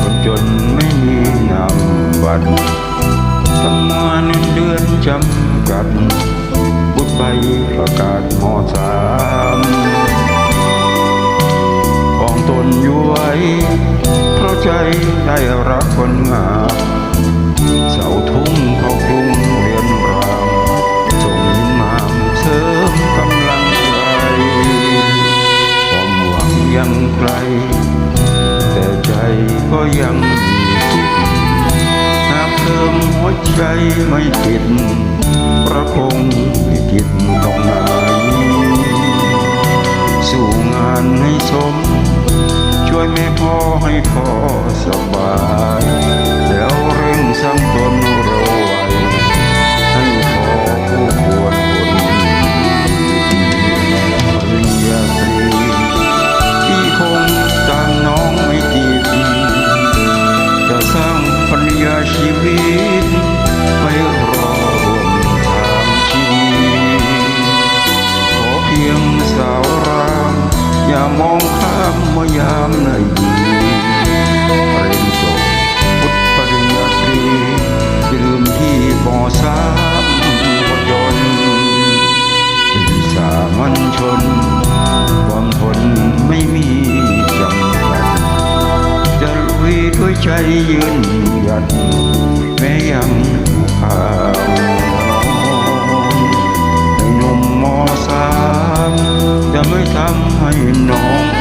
คนจนไม่มีนำบัตรทำงานเดือนจำกัดบุตรไปประกาศมอสามของตนอยู่ไว้เพราะใจได้รักคนงามเสาทุ่งเขา ก็ยังมีจิตหากเติมหัวใจไม่ติดประคงพิจิตตรงไหนสู่งานให้สม ช่วยแม่พ่อให้พ่อสบาย แล้วเร่งสร้างตน อย่ามองข้ามเมื่อยามในดีเรียนจบพุทธปริญญาตรีอย่าลืมที่บอสามวดยนต์เป็นสามัญชน ความทนไม่มีจำกัดจะลุยด้วยใจยืนหยัดแม้ยังขา ไม่ทำให้น้อง